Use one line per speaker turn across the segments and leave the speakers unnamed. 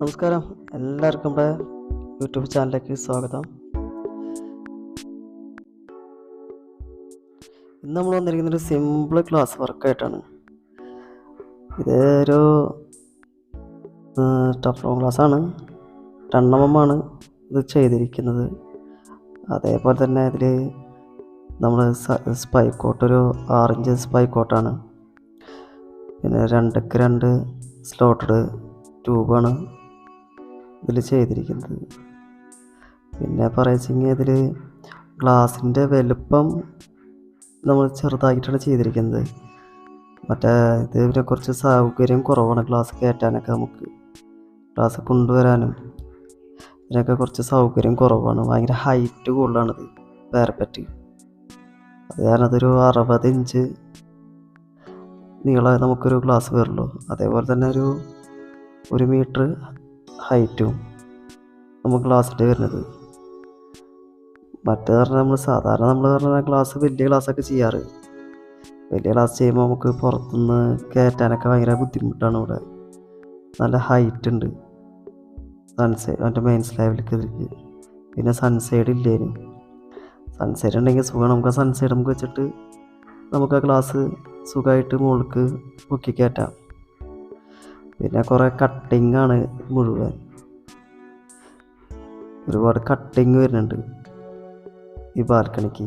നമസ്കാരം. എല്ലാവർക്കും നമ്മുടെ യൂട്യൂബ് ചാനലിലേക്ക് സ്വാഗതം. ഇന്ന് നമ്മൾ വന്നിരിക്കുന്നത് ഒരു സിമ്പിൾ ക്ലാസ് വർക്കായിട്ടാണ് ഇത് ഒരു ടഫ് ക്ലാസ് ആണ്. രണ്ടെണ്ണമാണ് ഇത് ചെയ്തിരിക്കുന്നത്. അതേപോലെ തന്നെ ഇതിൽ നമ്മൾ സ്പൈക്കോട്ട് ഒരു ആറിഞ്ച് സ്പൈക്കോട്ടാണ് പിന്നെ രണ്ടക്ക് രണ്ട് സ്ലോട്ടഡ് ട്യൂബാണ് ഇതിൽ ചെയ്തിരിക്കുന്നത്. പിന്നെ പറയുകയെങ്കിൽ ഇതിൽ ഗ്ലാസിന്റെ വലുപ്പം നമ്മൾ ചെറുതായിട്ടാണ് ചെയ്തിരിക്കുന്നത്. മറ്റേ ഇത് പിന്നെ കുറച്ച് സൗകര്യം കുറവാണ് ഗ്ലാസ് കയറ്റാനൊക്കെ നമുക്ക്. ഗ്ലാസ് കൊണ്ടുവരാനും ഇതിനൊക്കെ കുറച്ച് സൗകര്യം കുറവാണ്. ഭയങ്കര ഹൈറ്റ് കൂടുതലാണിത് പാരപ്പറ്റ് അത് കാരണം അതൊരു അറുപത് ഇഞ്ച് നീളം നമുക്കൊരു ഗ്ലാസ് വരുള്ളൂ അതേപോലെ തന്നെ ഒരു ഒരു മീറ്റർ ഹൈറ്റും നമുക്ക് ഗ്ലാസ്സിന്റെ വരുന്നത്. മറ്റേ പറഞ്ഞാൽ നമ്മൾ സാധാരണ നമ്മൾ പറഞ്ഞാൽ ഗ്ലാസ് വലിയ ഗ്ലാസ്സൊക്കെ ചെയ്യാറ്. വലിയ ഗ്ലാസ് ചെയ്യുമ്പോൾ നമുക്ക് പുറത്തുനിന്ന് കയറ്റാനൊക്കെ ഭയങ്കര ബുദ്ധിമുട്ടാണ് ഇവിടെ. നല്ല ഹൈറ്റ് ഉണ്ട്. സൺസൈഡ് മറ്റേ മെയിൻ സ്ലാബിലേക്ക് ഇതിലേക്ക്. പിന്നെ സൺസൈഡ് ഇല്ലേനും. സൺസൈഡ് ഉണ്ടെങ്കിൽ സുഖമാണ്. നമുക്ക് ആ സൺസൈഡ് നമുക്ക് വെച്ചിട്ട് നമുക്ക് ആ ഗ്ലാസ് സുഖമായിട്ട് മുകളിലേക്ക് പൊക്കി കയറ്റാം പിന്നെ കുറേ കട്ടിങ് ആണ് മുഴുവൻ. ഒരുപാട് കട്ടിങ് വരുന്നുണ്ട് ഈ ബാൽക്കണിക്ക്.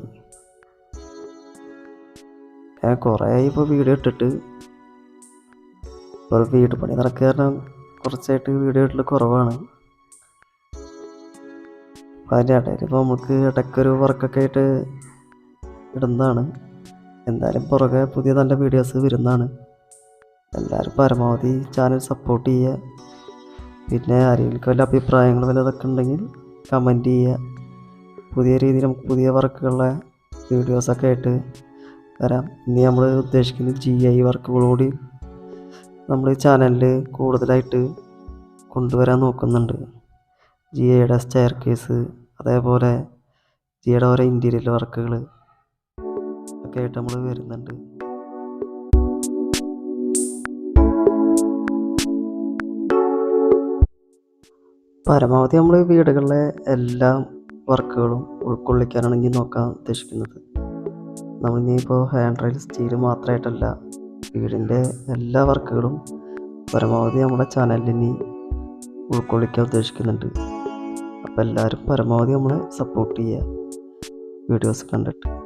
ഞാൻ കുറേ ഇപ്പോൾ വീഡിയോ ഇട്ടിട്ട് ഇപ്പോൾ വീട് പണി നടക്കുക കാരണം കുറച്ചായിട്ട് വീഡിയോ ഇട്ടിട്ട് കുറവാണ്. അതിന്റെ ഇടയിൽ ഇപ്പോൾ നമുക്ക് ഇടയ്ക്കൊരു വർക്കൊക്കെ ആയിട്ട് ഇടുന്നതാണ്. എന്തായാലും പുറകെ പുതിയ നല്ല വീഡിയോസ് വരുന്നതാണ്. എല്ലാവരും പരമാവധി ചാനൽ സപ്പോർട്ട് ചെയ്യുക. പിന്നെ ആരെങ്കിലും വല്ല അഭിപ്രായങ്ങൾ വല്ലതൊക്കെ ഉണ്ടെങ്കിൽ കമന്റ് ചെയ്യുക. പുതിയ രീതിയിൽ നമുക്ക് പുതിയ വർക്കുകളുടെ വീഡിയോസൊക്കെ ആയിട്ട് വരാം. ഇനി നമ്മൾ ഉദ്ദേശിക്കുന്നത് ജി ഐ വർക്കുകളോടി നമ്മൾ ഈ ചാനലിൽ കൂടുതലായിട്ട് കൊണ്ടുവരാൻ നോക്കുന്നുണ്ട്. ജി ഐയുടെ സ്റ്റെയർ കേസ് അതേപോലെ ജിയുടെ ഓരോ ഇന്റീരിയൽ വർക്കുകൾ ഒക്കെ ആയിട്ട് നമ്മൾ വരുന്നുണ്ട്. പരമാവധി നമ്മൾ വീടുകളിലെ എല്ലാ വർക്കുകളും ഉൾക്കൊള്ളിക്കാനാണ് ഇനി നോക്കാൻ ഉദ്ദേശിക്കുന്നത്. നമ്മൾ ഇനിയിപ്പോൾ ഹാൻഡ് റൈൽ സ്റ്റീൽ മാത്രമായിട്ടല്ല വീടിന്റെ എല്ലാ വർക്കുകളും പരമാവധി നമ്മുടെ ചാനലിനി ഉൾക്കൊള്ളിക്കാൻ ഉദ്ദേശിക്കുന്നുണ്ട്. അപ്പോൾ എല്ലാവരും പരമാവധി നമ്മളെ സപ്പോർട്ട് ചെയ്യുക. വീഡിയോസ് കണ്ടിട്ട്.